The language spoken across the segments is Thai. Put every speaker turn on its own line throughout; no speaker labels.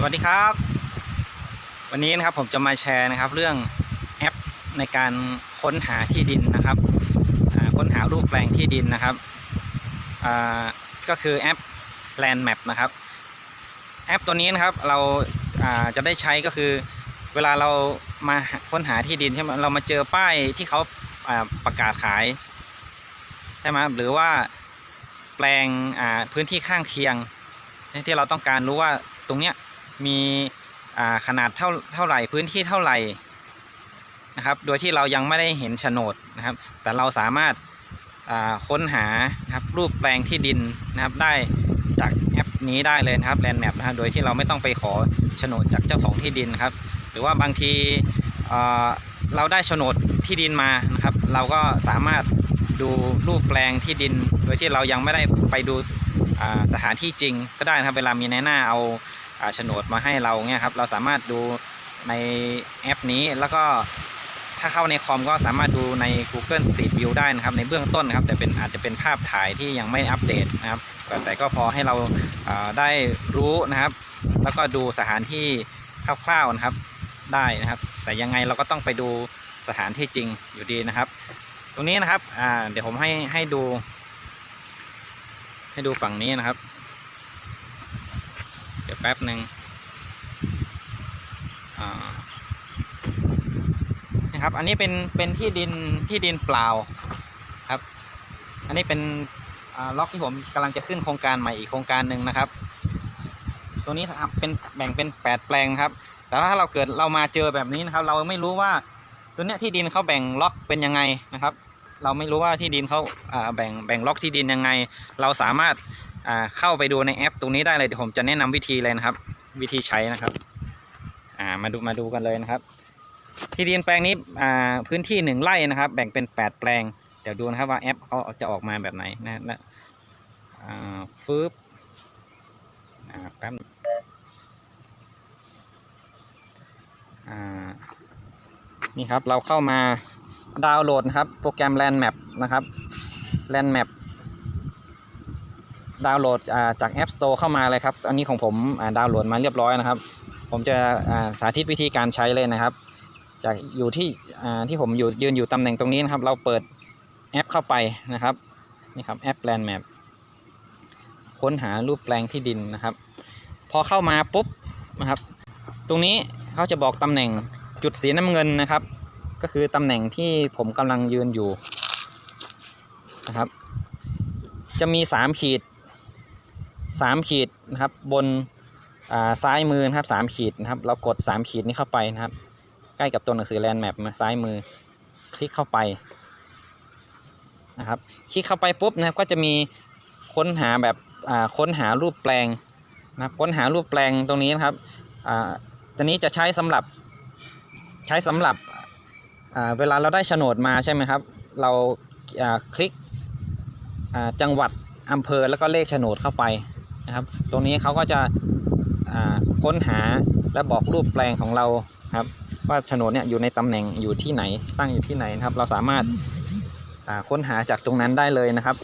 สวัสดีครับ วันนี้นะครับผมจะมาแชร์นะครับ เรื่องแอปในการค้นหาที่ดินนะครับค้นหารูปแปลงที่ดินนะครับก็คือแอป Land Map นะครับแอปตัวนี้นะครับเราจะได้ใช้ก็คือเวลาเรามาค้นหาที่ดินใช่ไหมเรามาเจอป้ายที่เขาประกาศขายใช่ไหมหรือว่าแปลงพื้นที่ข้างเคียงที่เราต้องการรู้ว่าตรงเนี้ย มีขนาดเท่าเท่าไหร่พื้นที่เท่าไหร่นะครับ โดยที่เรายังไม่ได้เห็นโฉนดนะครับ แต่เราสามารถาค้นหานะครับรูปแปลงที่ดินนะครับได้จากแอปนี้ได้เลยนะครับ Land Map นะครับโดยที่เราไม่ต้องไปขอโฉนดจากเจ้าของที่ดินครับ หรือว่าบางทีเราได้โฉนดที่ดินมานะครับ เราก็สามารถดูรูปแปลงที่ดิน โดยที่เรายังไม่ได้ไปดูสถานที่จริงก็ได้นะครับเวลามีในหน้าเอา โฉนดมาให้เราเนี่ยครับ เราสามารถดูในแอปนี้แล้วก็ถ้าเข้าในคอมก็สามารถดูใน Google Street View ได้นะครับ ในเบื้องต้นนะครับ แต่เป็นอาจจะเป็นภาพถ่ายที่ยังไม่อัปเดตนะครับ แต่ก็พอให้เราได้รู้นะครับ แล้วก็ดูสถานที่คร่าวๆนะครับได้นะครับ แต่ยังไงเราก็ต้องไปดูสถานที่จริงอยู่ดีนะครับ ตรงนี้นะครับเดี๋ยวผมให้ให้ดู ให้ดูฝั่งนี้นะครับ ดี๋ยวแป๊บหนึ่งนะครับ อันนี้เป็นเป็นที่ดินที่ดินเปล่าครับ อันนี้เป็นล็อกที่ผมกำลังจะขึ้นโครงการใหม่อีกโครงการหนึ่งนะครับ ตัวนี้ครับเป็นแบ่งเป็นแปดแปลงครับ แต่ว่าถ้าเราเกิดเรามาเจอแบบนี้นะครับ เราไม่รู้ว่าตัวเนี้ยที่ดินเขาแบ่งล็อกเป็นยังไงนะครับ เราไม่รู้ว่าที่ดินเขาแบ่งแบ่งล็อกที่ดินยังไง เราสามารถ เข้าไปดูในแอปตรงนี้ได้เลยเดี๋ยวผมจะแนะนำวิธีเลยนะครับ วิธีใช้นะครับามาดูมาดูกันเลยนะครับ ที่ดินแปลงนี้พื้นที่หนึ่งไร่นะครับ แบ่งเป็นแปดแปลง เดี๋ยวดูนะครับว่าแอปเขาจะออกมาแบบไหนนะนะฟืบแป๊บนี่ครับเราเข้ามาดาวน์โหลดนะครับโปรแกรม Land Map นะครับ Land Map ดาวน์โหลดจาก App Store เข้ามาเลยครับ อันนี้ของผมดาวน์โหลดมาเรียบร้อยนะครับ ผมจะสาธิตวิธีการใช้เลยนะครับ จากอยู่ที่ที่ผมอยู่ยืนอยู่ตำแหน่งตรงนี้นะครับ เราเปิดแอปเข้าไปนะครับนี่ครับแอป Land Map ค้นหารูปแปลงที่ดินนะครับ พอเข้ามาปุ๊บนะครับ ตรงนี้เขาจะบอกตำแหน่งจุดสีน้ำเงินนะครับ ก็คือตำแหน่งที่ผมกำลังยืนอยู่นะครับ จะมี 3 ขีด 3 ขีดนะครับบนซ้ายมือนะครับ3ขีดนะครับเรากด 3 ขีดนี้เข้าไปนะครับ ใกล้กับตัวหนังสือ Land Map มาซ้ายมือคลิกเข้าไปนะครับคลิกเข้าไปปุ๊บนะครับก็จะมีค้นหาแบบค้นหารูปแปลงนะครับค้นหารูปแปลงตรงนี้นะครับอ่าตัวนี้จะใช้สำหรับใช้สำหรับอ่าเวลาเราได้โฉนดมาใช่ไหมครับ เราคลิกจังหวัดอำเภอแล้วก็เลขโฉนดเข้าไป นะครับ ตรงนี้เขาก็จะค้นหาและบอกรูปแปลงของเราครับ ว่าโฉนดเนี่ยอยู่ในตำแหน่งอยู่ที่ไหนตั้งอยู่ที่ไหนนะครับ เราสามารถาค้นหาจากตรงนั้นได้เลยนะครับ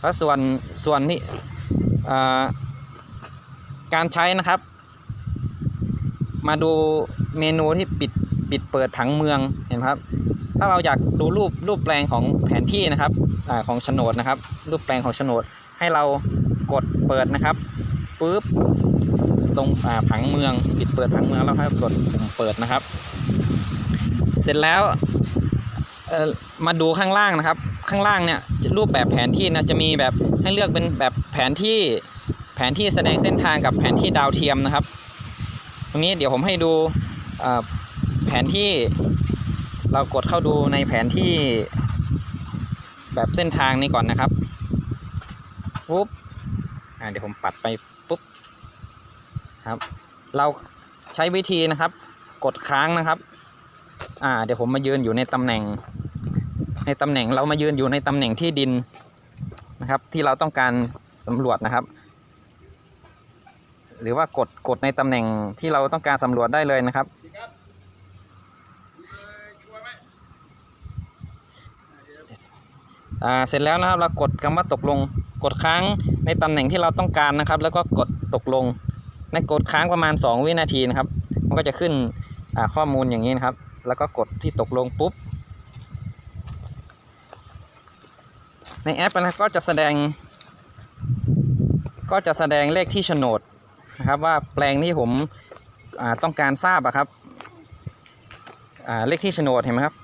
แล้วส่วนส่วนนี้อ่การใช้นะครับ มาดูเมนูที่ปิดปิดเปิดผังเมืองเห็นไหมครับ ถ้าเราอยากดูรูปรูปแปลงของแผนที่นะครับอของโฉนดนะครับ รูปแปลงของโฉนดให้เรา กดเปิดนะครับปุ๊บตรงผังเมืองปิดเปิดผังเมืองแล้วให้กดปุ่มเปิดนะครับ เสร็จแล้วมาดูข้างล่างนะครับ ข้างล่างเนี่ยรูปแบบแผนที่นะจะมีแบบให้เลือกเป็นแบบแผนที่แผนที่แสดงเส้นทางกับแผนที่ดาวเทียมนะครับ ตรงนี้เดี๋ยวผมให้ดูแผนที่เรากดเข้าดูในแผนที่แบบเส้นทางนี้ก่อนนะครับปุ๊บ เดี๋ยวผมปัดไปปุ๊บครับ เราใช้วิธีนะครับ กดค้างนะครับ อ่า เดี๋ยวผมมายืนอยู่ในตำแหน่ง ในตำแหน่งเรามายืนอยู่ในตำแหน่งที่ดินนะครับ ที่เราต้องการสำรวจนะครับ หรือว่ากดกดในตำแหน่งที่เราต้องการสำรวจได้เลยนะครับอ่าเสร็จแล้วนะครับเรากดคำว่าตกลงกดค้าง ในตำแหน่งที่เราต้องการนะครับ แล้วก็กดตกลงในกดค้างประมาณ 2 วินาทีนะครับ มันก็จะขึ้นข้อมูลอย่างนี้นะครับ แล้วก็กดที่ตกลงปุ๊บ ในแอปนะก็จะแสดง ก็จะแสดงเลขที่โฉนดนะครับว่าแปลงที่ผมต้องการทราบอะครับเลขที่โฉนดเห็นไหมครับ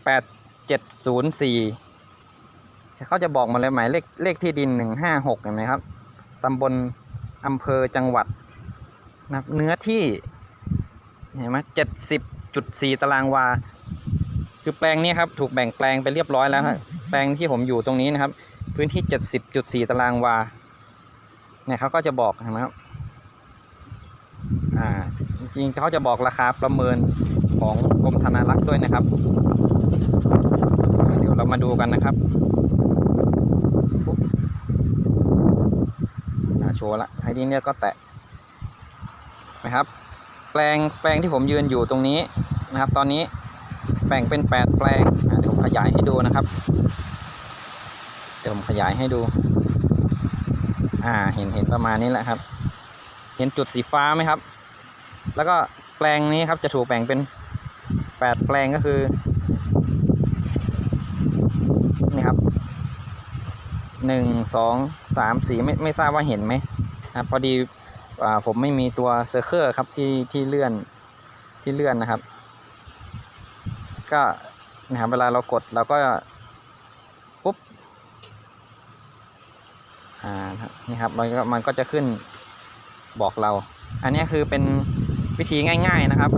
8704เขาจะบอกมาเลยหมายเลขเลขที่ดิน156เห็นไหมครับ ตำบลอำเภอจังหวัดนะครับเนื้อที่เห็นไหม70.4ตารางวา คือแปลงนี้ครับถูกแบ่งแปลงไปเรียบร้อยแล้วครับแปลงที่ผมอยู่ตรงนี้นะครับ พื้นที่70.4ตารางวาเนี่ยเขาก็จะบอกนไหมครับอ่าจริงๆเขาจะบอกราคาประเมินของกรมธนารักษ์ด้วยนะครับ เดี๋ยวเรามาดูกันนะครับอ่า โชว์ละไอ้นี่เนี่ยก็แตะนะครับ แปลงแปลงที่ผมยืนอยู่ตรงนี้นะครับ ตอนนี้แบ่งเป็น 8 แปลงเดี๋ยวผมขยายให้ดูนะครับเดี๋ยวผมขยายให้ดู อ่าเห็นเห็นประมาณนี้แหละครับ เห็นจุดสีฟ้าไหมครับ แล้วก็แปลงนี้ครับจะถูกแบ่งเป็น 8 แปลงก็คือ นี่ครับ หนึ่งสองสามสี่ไม่ไม่ทราบว่าเห็นไหมครับพอดีอผมไม่มีตัวเซอร์เคอร์ครับที่ที่เลื่อนที่เลื่อนนะครับ ก็นะครับเวลาเรากดเราก็ปุ๊บอ่านี่ครับมันก็มันก็จะขึ้นบอกเรา อันนี้คือเป็นวิธีง่าย ๆนะครับ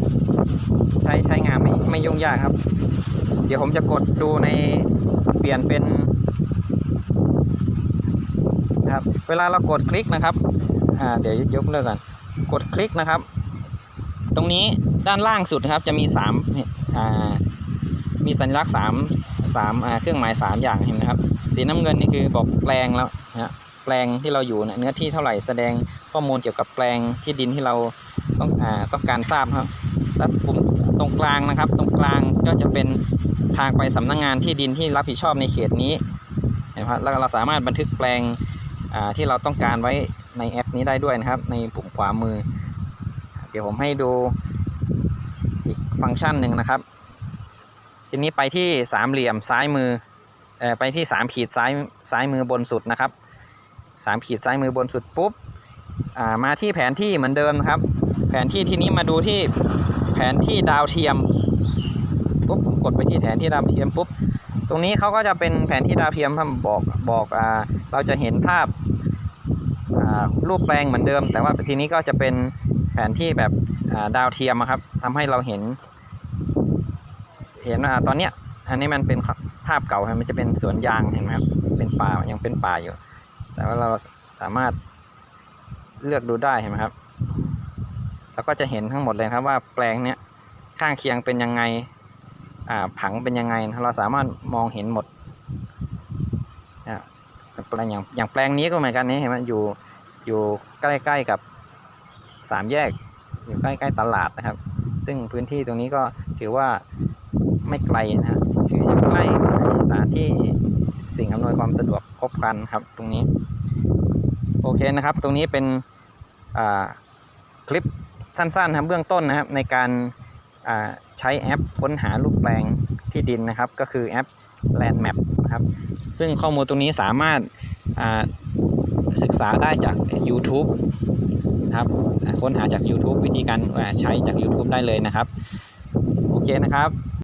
ใช้ใช้งานไม่ไม่ยุ่งยากครับ เดี๋ยวผมจะกดดูในเปลี่ยนเป็น นะครับ เวลาเรากดคลิกนะครับอ่าเดี๋ยวยกเลิกก่อนกดคลิกนะครับ ตรงนี้ด้านล่างสุดนะครับจะมี3อ่ามีสัญลักษณ์3 3อ่าเครื่องหมาย 3 อย่างเห็นไหมครับ สีน้ำเงินนี่คือบอกแปลงแล้วนะแปลงที่เราอยู่เนื้อที่เท่าไหร่แสดงข้อมูลเกี่ยวกับแปลงที่ดินที่เราต้องอ่าต้องการทราบครับ และปุ่มตรงกลางนะครับ ตรงกลางก็จะเป็นทางไปสำนักงงานที่ดินที่รับผิดชอบในเขตนี้เห็นไหมครับแล้วเราสามารถบันทึกแปลง ที่เราต้องการไว้ในแอปนี้ได้ด้วยนะครับ ในปุ่มขวามือ เดี๋ยวผมให้ดูอีกฟังก์ชันหนึ่งนะครับ ทีนี้ไปที่สามเหลี่ยมซ้ายมืออไปที่สามขีดซ้ายซ้ายมือบนสุดนะครับสามขีดซ้ายมือบนสุดปุ๊บมาที่แผนที่เหมือนเดิมนะครับ แผนที่ทีนี้มาดูที่แผนที่ดาวเทียมปุ๊บกดไปที่แผนที่ดาวเทียมปุ๊บ ตรงนี้เขาก็จะเป็นแผนที่ดาวเทียมครับบอกบอกอ่าเราจะเห็นภาพอ่ารูปแปลงเหมือนเดิม แต่ว่าทีนี้ก็จะเป็นแผนที่แบบอ่าดาวเทียมครับทำให้เราเห็น เห็นว่าตอนเนี้ยอันนี้มันเป็นภาพเก่าครับมันจะเป็นสวนยางเห็นไหมครับเป็นป่ายังเป็นป่าอยู่ แต่ว่าเราสามารถเลือกดูได้เห็นไหมครับ แล้วก็จะเห็นทั้งหมดเลยครับว่าแปลงเนี้ยข้างเคียงเป็นยังไง ผังเป็นยังไง เราสามารถมองเห็นหมดนะแต่แปลงอย่างอย่างแปลงนี้ก็เหมือนกันนี้เห็นไหมอยู่อยู่ใกล้ๆกับสามแยก อยู่ใกล้ๆตลาดนะครับ ซึ่งพื้นที่ตรงนี้ก็ถือว่าไม่ไกลนะฮะคือจะใกล้สถานที่สิ่งอำนวยความสะดวกครบครันครับตรงนี้ โอเคนะครับ ตรงนี้เป็นคลิปสั้นๆครับเบื้องต้นนะครับในการ ใช้แอปค้นหารูปแปลงที่ดินนะครับ ก็คือแอป Land Map นะครับ ซึ่งข้อมูลตรงนี้สามารถศึกษาได้จาก YouTube นะครับค้นหาจาก YouTube วิธีการใช้จาก YouTube ได้เลยนะครับ โอเคนะครับ